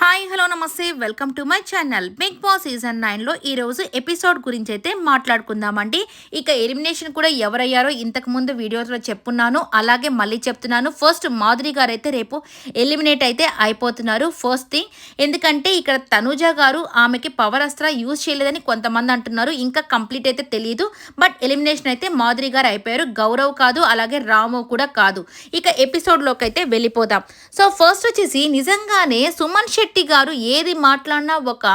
Hi hello నమస్తే. Welcome to my channel. Bigg Boss season నైన్లో ఈరోజు ఎపిసోడ్ గురించి అయితే మాట్లాడుకుందామండి. ఇక ఎలిమినేషన్ కూడా ఎవరయ్యారో ఇంతకుముందు వీడియోలో వీడియోస్లో చెప్పున్నాను. అలాగే మళ్ళీ చెప్తున్నాను. ఫస్ట్ మాధురి గారు అయితే రేపు ఎలిమినేట్ అయితే అయిపోతున్నారు ఫస్ట్ థింగ్. ఎందుకంటే ఇక్కడ తనుజ గారు ఆమెకి పవర్ అస్త్ర యూజ్ చేయలేదని కొంతమంది అంటున్నారు. ఇంకా కంప్లీట్ అయితే తెలియదు బట్ ఎలిమినేషన్ అయితే మాధురి గారు అయిపోయారు. గౌరవ్ కాదు అలాగే రాము కూడా కాదు. ఇక ఎపిసోడ్లోకి అయితే వెళ్ళిపోదాం. సో ఫస్ట్ వచ్చేసి నిజంగానే సుమన్ శెట్టి గారు ఏది మాట్లాడినా ఒక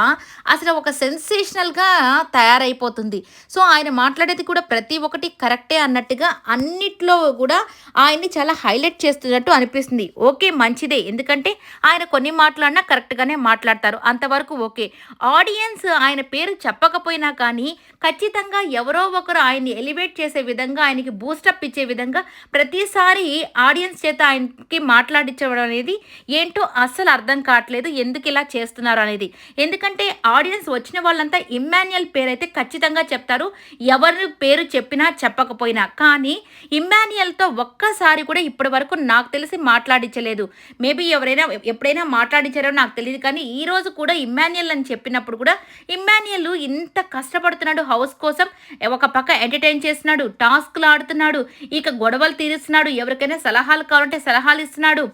అసలు ఒక సెన్సేషనల్గా తయారైపోతుంది. సో ఆయన మాట్లాడేది కూడా ప్రతి ఒక్కటి కరెక్టే అన్నట్టుగా అన్నిట్లో కూడా ఆయన్ని చాలా హైలైట్ చేస్తున్నట్టు అనిపిస్తుంది. ఓకే మంచిదే. ఎందుకంటే ఆయన కొన్ని మాట్లాడినా కరెక్ట్గానే మాట్లాడతారు. అంతవరకు ఓకే. ఆడియన్స్ ఆయన పేరు చెప్పకపోయినా కానీ ఖచ్చితంగా ఎవరో ఒకరు ఆయన్ని ఎలివేట్ చేసే విధంగా ఆయనకి బూస్టప్ ఇచ్చే విధంగా ప్రతిసారి ఆడియన్స్ చేత ఆయనకి మాట్లాడించడం అనేది ఏంటో అస్సలు అర్థం కావట్లేదు. ఎందుకు ఇలా చేస్తున్నారు అనేది. ఎందుకంటే ఆడియన్స్ వచ్చిన వాళ్ళంతా ఇమ్మాన్యుయల్ పేరు అయితే ఖచ్చితంగా చెప్తారు. ఎవరి పేరు చెప్పినా చెప్పకపోయినా. కానీ ఇమ్మాన్యుయల్తో ఒక్కసారి కూడా ఇప్పటి వరకు నాకు తెలిసి మాట్లాడించలేదు. మేబీ ఎవరైనా ఎప్పుడైనా మాట్లాడించారో నాకు తెలియదు కానీ ఈ రోజు కూడా ఇమ్మాన్యుయల్ అని చెప్పినప్పుడు కూడా ఇమ్మాన్యుయల్ ఇంత కష్టపడుతున్నాడు హౌస్ కోసం. ఒక పక్క ఎంటర్టైన్ చేస్తున్నాడు టాస్క్లు ఆడుతున్నాడు ఇక గొడవలు తీరుస్తున్నాడు ఎవరికైనా సలహాలు కావాలంటే సలహాలు ఇస్తున్నాడు.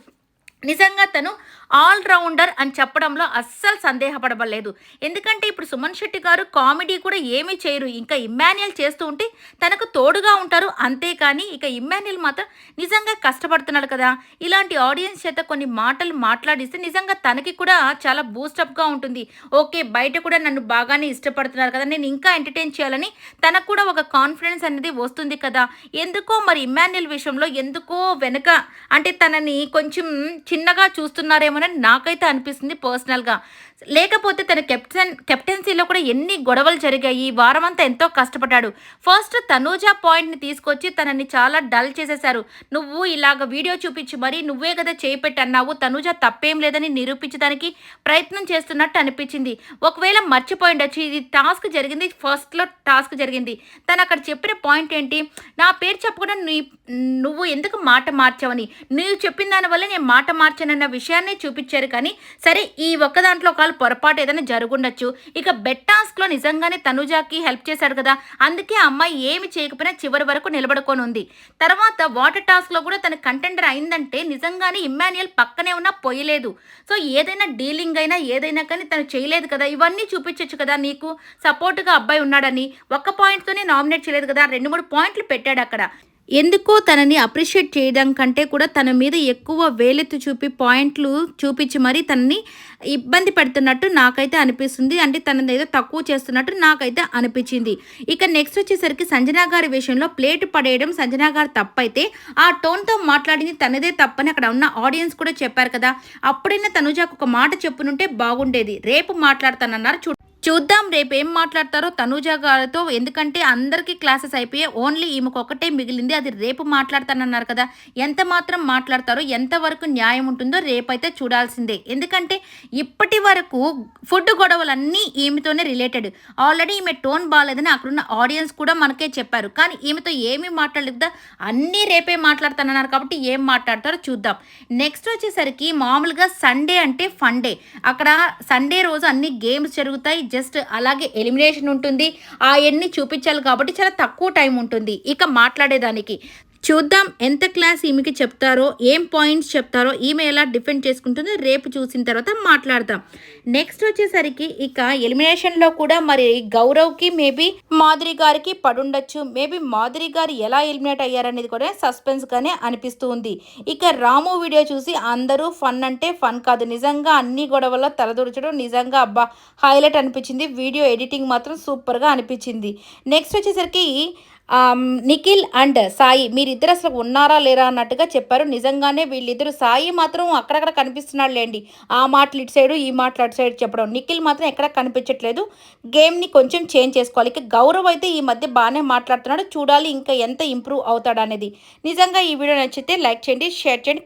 నిజంగా తను ఆల్రౌండర్ అని చెప్పడంలో అస్సలు సందేహపడబడలేదు. ఎందుకంటే ఇప్పుడు సుమన్ శెట్టి గారు కామెడీ కూడా ఏమీ చేయరు. ఇంకా ఇమ్మాన్యుయల్ చేస్తూ ఉంటే తనకు తోడుగా ఉంటారు. అంతేకాని ఇక ఇమ్మాన్యుయల్ మాత్రం నిజంగా కష్టపడుతున్నాడు కదా. ఇలాంటి ఆడియన్స్ చేత కొన్ని మాటలు మాట్లాడిస్తే నిజంగా తనకి కూడా చాలా బూస్టప్గా ఉంటుంది. ఓకే బయట కూడా నన్ను బాగానే ఇష్టపడుతున్నారు కదా. నేను ఇంకా ఎంటర్టైన్ చేయాలని తనకు కూడా ఒక కాన్ఫిడెన్స్ అనేది వస్తుంది కదా. ఎందుకో మరి ఇమ్మాన్యుయల్ విషయంలో ఎందుకో వెనుక అంటే తనని కొంచెం చిన్నగా చూస్తున్నారేమో నాకైతే అనిపిస్తుంది పర్సనల్గా లేకపోతే తన కెప్టెన్ కెప్టెన్సీలో కూడా ఎన్ని గొడవలు జరిగాయి వారమంతా వారం అంతా ఎంతో కష్టపడ్డాడు. ఫస్ట్ తనూజ పాయింట్ని తీసుకొచ్చి తనని చాలా డల్ చేసేశారు. నువ్వు ఇలాగ వీడియో చూపించి మరీ నువ్వే కదా చేపెట్టన్నావు అన్నావు తనూజ తప్పేం లేదని నిరూపించడానికి ప్రయత్నం చేస్తున్నట్టు అనిపించింది. ఒకవేళ మర్చిపోయిండొచ్చు ఇది టాస్క్ జరిగింది ఫస్ట్లో టాస్క్ జరిగింది. తను అక్కడ చెప్పిన పాయింట్ ఏంటి? నా పేరు చెప్పకుండా నీ నువ్వు ఎందుకు మాట మార్చావని? నువ్వు చెప్పిన దానివల్ల నేను మాట మార్చానన్న విషయాన్ని చూపించారు కానీ సరే ఈ ఒక్క దాంట్లో ఒక పొరపాటు ఏదైనా జరుగుండొచ్చు. ఇక బెట్ టాస్క్లో నిజంగానే తనుజాకి హెల్ప్ చేశాడు కదా. అందుకే అమ్మాయి ఏమి చేయకపోయినా చివరి వరకు నిలబడుకొని ఉంది తర్వాత వాటర్ టాస్క్లో కూడా తన కంటెండర్ అయిందంటే నిజంగానే ఇమ్మాన్యుయల్ పక్కనే ఉన్నా పోయలేదు. సో ఏదైనా డీలింగ్ అయినా ఏదైనా కానీ తను చేయలేదు కదా. ఇవన్నీ చూపించవచ్చు కదా నీకు. సపోర్ట్గా అబ్బాయి ఉన్నాడని. ఒక్క పాయింట్తోనే నామినేట్ చేయలేదు కదా. రెండు మూడు పాయింట్లు పెట్టాడు అక్కడ. ఎందుకో తనని అప్రిషియేట్ చేయడం కంటే కూడా తన మీద ఎక్కువ వేలెత్తి చూపి పాయింట్లు చూపించి మరీ తనని ఇబ్బంది పెడుతున్నట్టు నాకైతే అనిపిస్తుంది. అంటే తనని ఏదో తక్కువ చేస్తున్నట్టు నాకైతే అనిపించింది. ఇక నెక్స్ట్ వచ్చేసరికి సంజనా గారి విషయంలో ప్లేట్ పడేయడం సంజనా గారు తప్పైతే ఆ టోన్తో మాట్లాడింది తనదే తప్పని అక్కడ ఉన్న ఆడియన్స్ కూడా చెప్పారు కదా. అప్పుడైనా తనుజాకు ఒక మాట చెప్పునుంటే బాగుండేది. రేపు మాట్లాడతానన్నారు చూ చూద్దాం రేపు ఏం మాట్లాడతారో తనూజ గారితో. ఎందుకంటే అందరికీ క్లాసెస్ అయిపోయాయి ఓన్లీ ఈమెకు ఒకటే మిగిలింది అది రేపు మాట్లాడతానన్నారు కదా. ఎంత మాత్రం మాట్లాడతారో ఎంతవరకు న్యాయం ఉంటుందో రేపైతే చూడాల్సిందే. ఎందుకంటే ఇప్పటి వరకు ఫుడ్ గొడవలన్నీ ఈమెతోనే రిలేటెడ్ ఆల్రెడీ ఈమె టోన్ బాగాలేదని అక్కడున్న ఆడియన్స్ కూడా మనకే చెప్పారు. కానీ ఈమెతో ఏమీ మాట్లాడలేదు? అన్నీ రేపే మాట్లాడతానన్నారు కాబట్టి ఏం మాట్లాడతారో చూద్దాం. నెక్స్ట్ వచ్చేసరికి మామూలుగా సండే అంటే ఫండే అక్కడ సండే రోజు అన్ని గేమ్స్ జరుగుతాయి జస్ట్ అలాగే ఎలిమినేషన్ ఉంటుంది. అవన్నీ చూపించాలి కాబట్టి చాలా తక్కువ టైం ఉంటుంది. ఇక మాట్లాడేదానికి చూద్దాం ఎంత క్లాస్ ఈమెకి చెప్తారో ఏం పాయింట్స్ చెప్తారో ఈమె ఎలా డిఫెండ్ చేసుకుంటుందో రేపు చూసిన తర్వాత మాట్లాడదాం. నెక్స్ట్ వచ్చేసరికి ఇక ఎలిమినేషన్లో కూడా మరి గౌరవ్కి మేబీ మాధురి గారికి పడుండొచ్చు. మేబీ మాధురి గారు ఎలా ఎలిమినేట్ అయ్యారనేది కూడా సస్పెన్స్గానే అనిపిస్తూ ఉంది. ఇక రాము వీడియో చూసి అందరూ ఫన్ అంటే ఫన్ కాదు. నిజంగా అన్ని గొడవల్లో తలదూర్చడం నిజంగా అబ్బా హైలైట్ అనిపించింది. వీడియో ఎడిటింగ్ మాత్రం సూపర్గా అనిపించింది. నెక్స్ట్ వచ్చేసరికి నిఖిల్ అండ్ సాయి మీరిద్దరు అసలు ఉన్నారా లేరా అన్నట్టుగా చెప్పారు. నిజంగానే వీళ్ళిద్దరు సాయి మాత్రం అక్కడక్కడ కనిపిస్తున్నాడు లేండి ఆ మాటలు ఇటు సైడు ఈ మాటలు అటు సైడ్ చెప్పడం. నిఖిల్ మాత్రం ఎక్కడ కనిపించట్లేదు. గేమ్ని కొంచెం చేంజ్ చేసుకోవాలి. ఇక గౌరవ్ అయితే ఈ మధ్య బాగానే మాట్లాడుతున్నాడు. చూడాలి ఇంకా ఎంత ఇంప్రూవ్ అవుతాడు అనేది నిజంగా ఈ వీడియో నచ్చితే లైక్ చేయండి షేర్ చేయండి